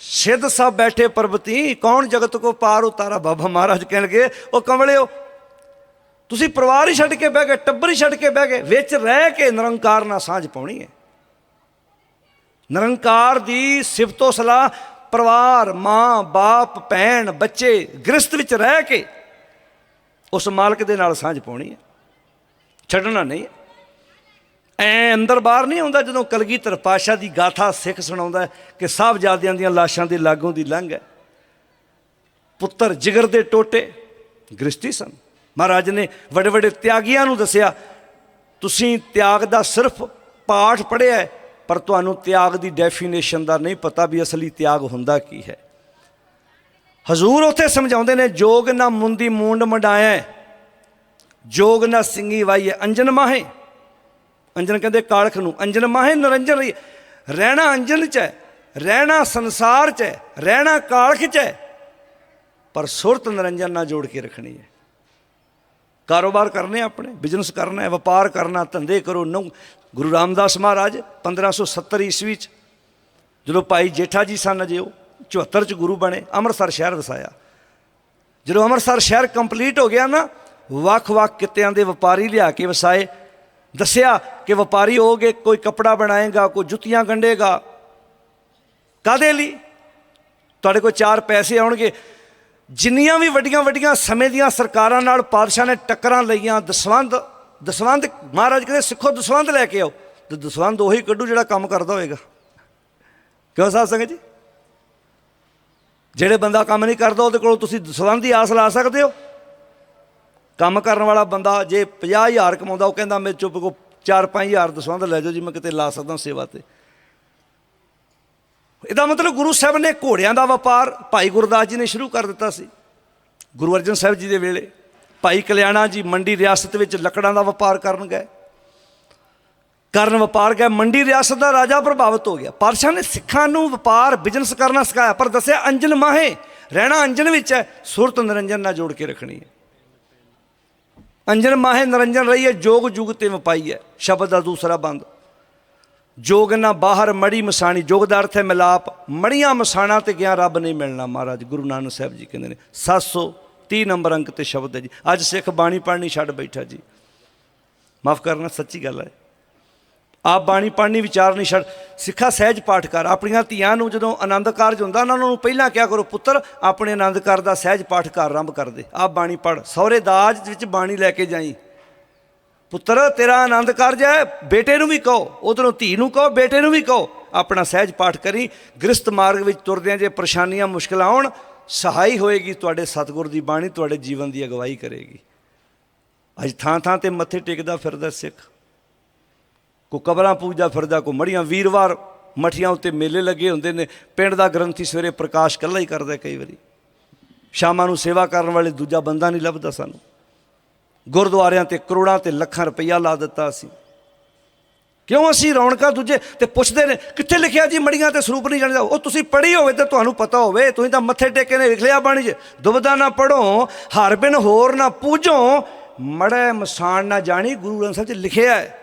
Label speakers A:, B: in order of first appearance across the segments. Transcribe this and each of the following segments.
A: ਸਿੱਧ ਸਭ ਬੈਠੇ ਪਰਬਤੀ, ਕੌਣ ਜਗਤ ਕੋ ਪਾਰ ਉਤਾਰਾ? ਬਾਬਾ ਮਹਾਰਾਜ ਕਹਿਣਗੇ, ਉਹ ਕਮਲਿਓ ਤੁਸੀਂ ਪਰਿਵਾਰ ਹੀ ਛੱਡ ਕੇ ਬਹਿ ਗਏ, ਟੱਬਰ ਹੀ ਛੱਡ ਕੇ ਬਹਿ ਗਏ, ਵਿੱਚ ਰਹਿ ਕੇ ਨਿਰੰਕਾਰ ਨਾਲ ਸਾਂਝ ਪਾਉਣੀ ਹੈ। ਨਿਰੰਕਾਰ ਦੀ ਸਿਫਤੋ ਸਲਾਹ, ਪਰਿਵਾਰ, ਮਾਂ, ਬਾਪ, ਭੈਣ, ਬੱਚੇ ਗ੍ਰਸਤ ਵਿੱਚ ਰਹਿ ਕੇ ਉਸ ਮਾਲਕ ਦੇ ਨਾਲ ਸਾਂਝ ਪਾਉਣੀ ਹੈ। ਛੱਡਣਾ ਨਹੀਂ ਐ ਅੰਦਰ ਬਾਹਰ ਨਹੀਂ ਆਉਂਦਾ ਜਦੋਂ ਕਲਗੀਧਰ ਪਾਸ਼ਾ ਦੀ ਗਾਥਾ ਸਿੱਖ ਸੁਣਾਉਂਦਾ ਕਿ ਸਾਹਿਬਜ਼ਾਦਿਆਂ ਦੀਆਂ ਲਾਸ਼ਾਂ ਦੇ ਲਾਗੋਂ ਦੀ ਲੰਘ ਹੈ। ਪੁੱਤਰ ਜਿਗਰ ਦੇ ਟੋਟੇ ਗ੍ਰਸਤੀ ਸਨ। ਮਹਾਰਾਜ ਨੇ ਵੱਡੇ ਵੱਡੇ ਤਿਆਗੀਆਂ ਨੂੰ ਦੱਸਿਆ ਤੁਸੀਂ ਤਿਆਗ ਦਾ ਸਿਰਫ ਪਾਠ ਪੜ੍ਹਿਆ ਪਰ ਤੁਹਾਨੂੰ ਤਿਆਗ ਦੀ ਡੈਫੀਨੇਸ਼ਨ ਦਾ ਨਹੀਂ ਪਤਾ ਵੀ ਅਸਲੀ ਤਿਆਗ ਹੁੰਦਾ ਕੀ ਹੈ। ਹਜ਼ੂਰ ਉੱਥੇ ਸਮਝਾਉਂਦੇ ਨੇ ਜੋਗ ਨਾ ਮੁੰਦੀ ਮੂੰਡ ਮੰਡਾਇਆ ਹੈ, ਜੋਗ ਨਾ ਸਿੰਘੀ ਵਾਈ ਅੰਜਨ ਮਾਹੇ। ਅੰਜਨ ਕਹਿੰਦੇ ਕਾਲਖ ਨੂੰ, ਅੰਜਨ ਮਾਹੇ ਨਰੰਜਨ ਰਹੀ, ਰਹਿਣਾ ਅੰਜਨ ਚ ਹੈ, ਰਹਿਣਾ ਸੰਸਾਰ ਚ ਹੈ, ਰਹਿਣਾ ਕਾਲਖ ਚ ਹੈ, ਪਰ ਸੁਰਤ ਨਰੰਜਨ ਨਾਲ ਜੋੜ ਕੇ ਰੱਖਣੀ ਹੈ। ਕਾਰੋਬਾਰ ਕਰਨੇ ਆਪਣੇ ਬਿਜ਼ਨਸ ਕਰਨਾ ਹੈ, ਵਪਾਰ ਕਰਨਾ, ਧੰਦੇ ਕਰੋ, ਨੌ, ਗੁਰੂ ਰਾਮਦਾਸ ਮਹਾਰਾਜ 1570 ਈਸਵੀ ਚ ਜਦੋਂ ਭਾਈ ਜੇਠਾ ਜੀ ਸਨ ਅਜੇ ਉਹ 74 ਚ ਗੁਰੂ ਬਣੇ, ਅੰਮ੍ਰਿਤਸਰ ਸ਼ਹਿਰ ਵਸਾਇਆ। ਜਦੋਂ ਅੰਮ੍ਰਿਤਸਰ ਸ਼ਹਿਰ ਕੰਪਲੀਟ ਹੋ ਗਿਆ ਨਾ, ਵੱਖ-ਵੱਖ ਕਿੱਤਿਆਂ ਦੇ ਵਪਾਰੀ ਲਿਆ ਕੇ ਵਸਾਏ ਦੱਸਿਆ ਕਿ ਵਪਾਰੀ ਹੋਗੇ ਕੋਈ ਕਪੜਾ ਬਣਾਏਗਾ, ਕੋਈ ਜੁੱਤੀਆਂ ਗੰਢੇਗਾ। ਕਾਦੇ ਲਈ? ਤੁਹਾਡੇ ਕੋਲ ਚਾਰ ਪੈਸੇ ਆਉਣਗੇ। ਜਿੰਨੀਆਂ ਵੀ ਵੱਡੀਆਂ ਵੱਡੀਆਂ ਸਮੇਂ ਦੀਆਂ ਸਰਕਾਰਾਂ ਨਾਲ ਪਾਦਸ਼ਾਹ ਨੇ ਟੱਕਰਾਂ ਲਈਆਂ ਦਸਵੰਦ ਦਸਵੰਦ ਮਹਾਰਾਜ ਕਹਿੰਦੇ, ਸਿੱਖੋ ਦਸਵੰਦ ਲੈ ਕੇ ਆਓ। ਤੇ ਦਸਵੰਦ ਉਹੀ ਕੱਢੂ ਜਿਹੜਾ ਕੰਮ ਕਰਦਾ ਹੋਏਗਾ। ਕਿਉਂ ਸਾਧ ਸੰਗਤ ਜੀ? ਜਿਹੜੇ ਬੰਦਾ ਕੰਮ ਨਹੀਂ ਕਰਦਾ, ਉਹਦੇ ਕੋਲੋਂ ਤੁਸੀਂ ਦਸਵੰਦ ਦੀ ਆਸ ਲਾ ਸਕਦੇ ਹੋ। ਕੰਮ ਕਰਨ ਵਾਲਾ ਬੰਦਾ ਜੇ 50000 ਕਮਾਉਂਦਾ, ਉਹ ਕਹਿੰਦਾ ਮੇਰੇ ਚੁੱਪ ਕੋ 4-5000 ਦਸਵੰਦ ਲੈ ਜਾਓ ਜੀ, ਮੈਂ ਕਿਤੇ ਲਾ ਸਕਦਾ ਸੇਵਾ ਤੇ। ਇਹਦਾ ਮਤਲਬ ਗੁਰੂ ਸਾਹਿਬ ਨੇ ਘੋੜਿਆਂ ਦਾ ਵਪਾਰ ਭਾਈ ਗੁਰਦਾਸ ਜੀ ਨੇ ਸ਼ੁਰੂ ਕਰ ਦਿੱਤਾ ਸੀ। ਗੁਰੂ ਅਰਜਨ ਸਾਹਿਬ ਜੀ ਦੇ ਵੇਲੇ ਭਾਈ ਕਲਿਆਣਾ ਜੀ ਮੰਡੀ ਰਿਆਸਤ ਵਿੱਚ ਲੱਕੜਾਂ ਦਾ ਵਪਾਰ ਕਰਨ ਗਏ। ਕਰਨ ਵਪਾਰ ਗਏ, ਮੰਡੀ ਰਿਆਸਤ ਦਾ ਰਾਜਾ ਪ੍ਰਭਾਵਿਤ ਹੋ ਗਿਆ। ਪਾਤਸ਼ਾਹ ਨੇ ਸਿੱਖਾਂ ਨੂੰ ਵਪਾਰ, ਬਿਜ਼ਨਸ ਕਰਨਾ ਸਿਖਾਇਆ, ਪਰ ਦੱਸਿਆ ਅੰਜਨ ਮਾਹੇ, ਰਹਿਣਾ ਅੰਜਨ ਵਿੱਚ ਹੈ, ਸੁਰਤ ਨਿਰੰਜਨ ਨਾਲ ਜੋੜ ਕੇ ਰੱਖਣੀ ਹੈ। ਅੰਜਨ ਮਾਹੇ ਨਿਰੰਜਨ ਰਹੀ ਹੈ, ਜੋਗ ਜੁਗ ਤੇ ਵਪਾਈ ਹੈ। ਸ਼ਬਦ ਦਾ ਦੂਸਰਾ ਬੰਦ। ਜੋਗ ਨਾ ਬਾਹਰ, ਮੜੀ ਮਸਾਣੀ। ਜੋਗ ਦਾ ਅਰਥ ਹੈ ਮਿਲਾਪ। ਮੜੀਆਂ ਮਸਾਣਾ ਤੇ ਗਿਆ ਰੱਬ ਨਹੀਂ ਮਿਲਣਾ ਮਹਾਰਾਜ। ਗੁਰੂ ਨਾਨਕ ਸਾਹਿਬ ਜੀ ਕਹਿੰਦੇ ਨੇ 730 ਨੰਬਰ ਅੰਕ ਤੇ ਸ਼ਬਦ ਹੈ ਜੀ। ਅੱਜ ਸਿੱਖ ਬਾਣੀ ਪੜ੍ਹਨੀ ਛੱਡ ਬੈਠਾ ਜੀ। ਮਾਫ ਕਰਨਾ, ਸੱਚੀ ਗੱਲ ਹੈ। ਆਪ ਬਾਣੀ ਪੜ੍ਹਨੀ ਵਿਚਾਰ ਨਹੀਂ ਛੱਡ, ਸਿੱਖਾ, ਸਹਿਜ ਪਾਠ ਕਰ। ਆਪਣੀਆਂ ਧੀਆਂ ਨੂੰ ਜਦੋਂ ਆਨੰਦ ਕਾਰਜ ਹੁੰਦਾ, ਉਹਨਾਂ ਨੂੰ ਪਹਿਲਾਂ ਕਿਹਾ ਕਰੋ, ਪੁੱਤਰ, ਆਪਣੇ ਆਨੰਦ ਕਾਰ ਦਾ ਸਹਿਜ ਪਾਠ ਕਰ, ਆਰੰਭ ਕਰ ਦੇ। ਆਪ ਬਾਣੀ ਪੜ੍ਹ। ਸਹੁਰੇ ਦਾਜ ਵਿੱਚ ਬਾਣੀ ਲੈ ਕੇ ਜਾਈ। ਪੁੱਤਰ, ਤੇਰਾ ਆਨੰਦ ਕਾਰਜ ਹੈ, ਬੇਟੇ ਨੂੰ ਵੀ ਕਹੋ, ਉਧਰੋਂ ਧੀ ਨੂੰ ਕਹੋ, ਬੇਟੇ ਨੂੰ ਵੀ ਕਹੋ। ਆਪਣਾ ਸਹਿਜ ਪਾਠ ਕਰੀ। ਗ੍ਰਸਤ ਮਾਰਗ ਵਿੱਚ ਤੁਰਦਿਆਂ ਜੇ ਪਰੇਸ਼ਾਨੀਆਂ, ਮੁਸ਼ਕਲਾਂ ਆਉਣ, ਸਹਾਈ ਹੋਏਗੀ, ਤੁਹਾਡੇ ਸਤਿਗੁਰ ਦੀ ਬਾਣੀ, ਤੁਹਾਡੇ ਜੀਵਨ ਦੀ ਅਗਵਾਈ ਕਰੇਗੀ। ਅੱਜ ਥਾਂ ਥਾਂ ਤੇ ਮੱਥੇ ਟੇਕਦਾ ਫਿਰਦਾ ਸਿੱਖ। ਕੋ ਕਬਰਾਂ ਪੂਜਦਾ ਫਿਰਦਾ, ਕੋ ਮੜੀਆਂ ਵੀਰਵਾਰ ਮਠੀਆਂ ਉੱਤੇ ਮੇਲੇ ਲੱਗੇ ਹੁੰਦੇ ਨੇ। ਪਿੰਡ ਦਾ ਗ੍ਰੰਥੀ ਸਵੇਰੇ ਪ੍ਰਕਾਸ਼ ਕੱਲਾ ਹੀ ਕਰਦਾ ਕਈ ਵਾਰੀ। ਸ਼ਾਮਾਂ ਨੂੰ ਸੇਵਾ ਕਰਨ ਵਾਲੇ ਦੂਜਾ ਬੰਦਾ ਨਹੀਂ ਲੱਭਦਾ ਸਾਨੂੰ। ਗੁਰਦੁਆਰਿਆਂ ਤੇ ਕਰੋੜਾਂ ਤੇ ਲੱਖਾਂ ਰੁਪਈਆ ਲਾ ਦਿੱਤਾ ਅਸੀਂ। ਕਿਉਂ ਅਸੀਂ ਰੌਣਕਾਂ ਦੂਜੇ ਤੇ ਪੁੱਛਦੇ ਨੇ, ਕਿੱਥੇ ਲਿਖਿਆ ਜੀ ਮੜੀਆਂ ਤੇ ਸਰੂਪ ਨਹੀਂ ਜਾਣਦਾ? ਉਹ ਤੁਸੀਂ ਪੜ੍ਹੀ ਹੋਵੇ ਤੇ ਤੁਹਾਨੂੰ ਪਤਾ ਹੋਵੇ, ਤੁਸੀਂ ਤਾਂ ਮੱਥੇ ਟੇਕੇ ਨੇ ਲਿਖ ਲਿਆ ਬਾਣੀ 'ਚ। ਦੁਬਦਾ ਨਾ ਪੜੋ ਹਰ ਬਿਨ ਹੋਰ ਨਾ ਪੂਜੋ। ਮੜੈ ਮਸਾਨ ਨਾ ਜਾਣੀ, ਗੁਰੂ ਗ੍ਰੰਥ ਸਾਹਿਬ 'ਚ ਲਿਖਿਆ ਹੈ।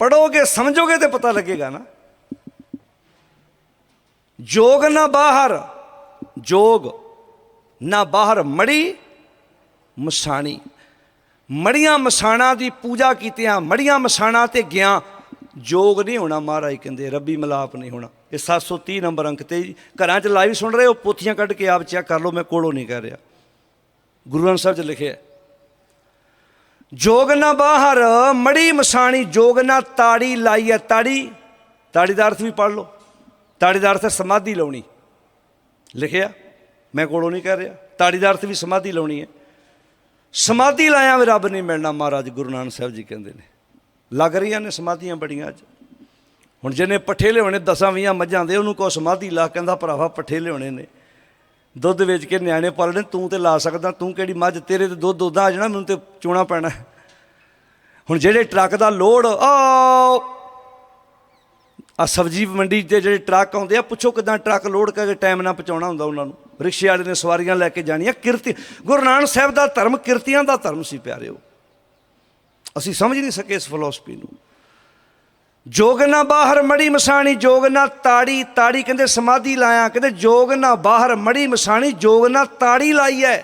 A: ਪੜੋਗੇ, ਸਮਝੋਗੇ ਤੇ ਪਤਾ ਲੱਗੇਗਾ ਨਾ। ਜੋਗ ਨਾ ਬਾਹਰ, ਜੋਗ ਨਾ ਬਾਹਰ ਮੜੀ, ਮਸਾਣੀ। ਮੜੀਆਂ ਮਸਾਣਾ ਦੀ ਪੂਜਾ ਕੀਤਿਆਂ, ਮੜੀਆਂ ਮਸਾਣਾ ਤੇ ਗਿਆ। ਜੋਗ ਨਹੀਂ ਹੋਣਾ ਮਹਾਰਾਜ ਕਹਿੰਦੇ, ਰੱਬੀ ਮਲਾਪ ਨਹੀਂ ਹੋਣਾ। ਇਹ 730 ਨੰਬਰ ਅੰਕ ਤੇ ਘਰਾਂ 'ਚ ਲਾਈਵ ਸੁਣ ਰਹੇ ਹੋ, ਪੋਥੀਆਂ ਕੱਢ ਕੇ ਆਪ ਚੈੱਕ ਕਰ ਲਓ, ਮੈਂ ਕੋਲੋਂ ਨਹੀਂ ਕਹਿ ਰਿਹਾ। ਗੁਰੂ ਗ੍ਰੰਥ ਸਾਹਿਬ 'ਚ ਲਿਖਿਆ ਜੋਗ ਨਾ ਬਾਹਰ, ਮੜੀ ਮਸਾਣੀ, ਜੋਗ ਨਾ ਤਾੜੀ ਲਾਈ ਹੈ ਤਾੜੀ। ਤਾੜੀ ਦਾ ਅਰਥ ਵੀ ਪੜ ਲਓ। ਤਾੜੀ ਦਾ ਅਰਥ ਹੈ ਸਮਾਧੀ ਲਾਉਣੀ। ਲਿਖਿਆ? ਮੈਂ ਕੋਲੋਂ ਨਹੀਂ ਕਹਿ ਰਿਹਾ। ਤਾੜੀ ਦਾ ਅਰਥ ਵੀ ਸਮਾਧੀ ਲਾਉਣੀ ਹੈ। ਸਮਾਧੀ ਲਾਇਆ ਵੀ ਰੱਬ ਨਹੀਂ ਮਿਲਣਾ, ਮਹਾਰਾਜ ਗੁਰੂ ਨਾਨਕ ਸਾਹਿਬ ਜੀ ਕਹਿੰਦੇ ਨੇ। ਲੱਗ ਰਹੀਆਂ ਨੇ ਸਮਾਧੀਆਂ ਬੜੀਆਂ ਅੱਜ। ਹੁਣ ਜਿਹਨੇ ਪੱਠੇ ਲਿਆਉਣੇ, ਦਸਾਂ ਵੀਆਂ ਮੱਝਾਂ ਦੇ, ਉਹਨੂੰ ਕੋ ਸਮਾਧੀ ਲਾ, ਕਹਿੰਦਾ ਭਰਾਵਾ, ਪੱਠੇ ਲਿਆਉਣੇ ਨੇ। ਦੁੱਧ ਵੇਚ ਕੇ ਨਿਆਣੇ ਪਾਲਣੇ, ਤੂੰ ਤੇ ਲਾ ਸਕਦਾ, ਤੂੰ ਕਿਹੜੀ ਮੱਝ, ਤੇਰੇ ਤੇ ਦੁੱਧ ਉਦਾਂ ਆ ਜਾਣਾ, ਮੈਨੂੰ ਤੇ ਚੋਣਾ ਪੈਣਾ ਹੁਣ ਜਿਹੜੇ ਟਰੱਕ ਦਾ ਲੋਡ ਆ ਆ ਸਬਜ਼ੀ ਮੰਡੀ ਤੇ ਜਿਹੜੇ ਟਰੱਕ ਆਉਂਦੇ ਆ, ਪੁੱਛੋ ਕਿਦਾਂ ਟਰੱਕ ਲੋਡ ਕਰਕੇ ਟਾਈਮ ਨਾਲ ਪਹੁੰਚਾਉਣਾ ਹੁੰਦਾ ਉਹਨਾਂ ਨੂੰ। ਰਿਕਸ਼ੇ ਵਾਲੇ ਨੇ ਸਵਾਰੀਆਂ ਲੈ ਕੇ ਜਾਣੀਆਂ, ਕਿਰਤੀ ਗੁਰੂ ਨਾਨਕ ਸਾਹਿਬ ਦਾ ਧਰਮ ਕਿਰਤੀਆਂ ਦਾ ਧਰਮ ਸੀ, ਪਿਆਰਿਓ। ਅਸੀਂ ਸਮਝ ਨਹੀਂ ਸਕੇ ਇਸ ਫਿਲਾਸਫੀ ਨੂੰ। ਜੋਗ ਨਾ ਬਾਹਰ, ਮੜੀ ਮਸਾਣੀ, ਜੋਗ ਨਾ ਤਾੜੀ ਤਾੜੀ ਕਹਿੰਦੇ ਸਮਾਧੀ ਲਾਇਆ, ਕਹਿੰਦੇ ਜੋਗ ਨਾ ਬਾਹਰ, ਮੜੀ ਮਸਾਣੀ, ਜੋਗ ਨਾ ਤਾੜੀ ਲਾਈ ਐ।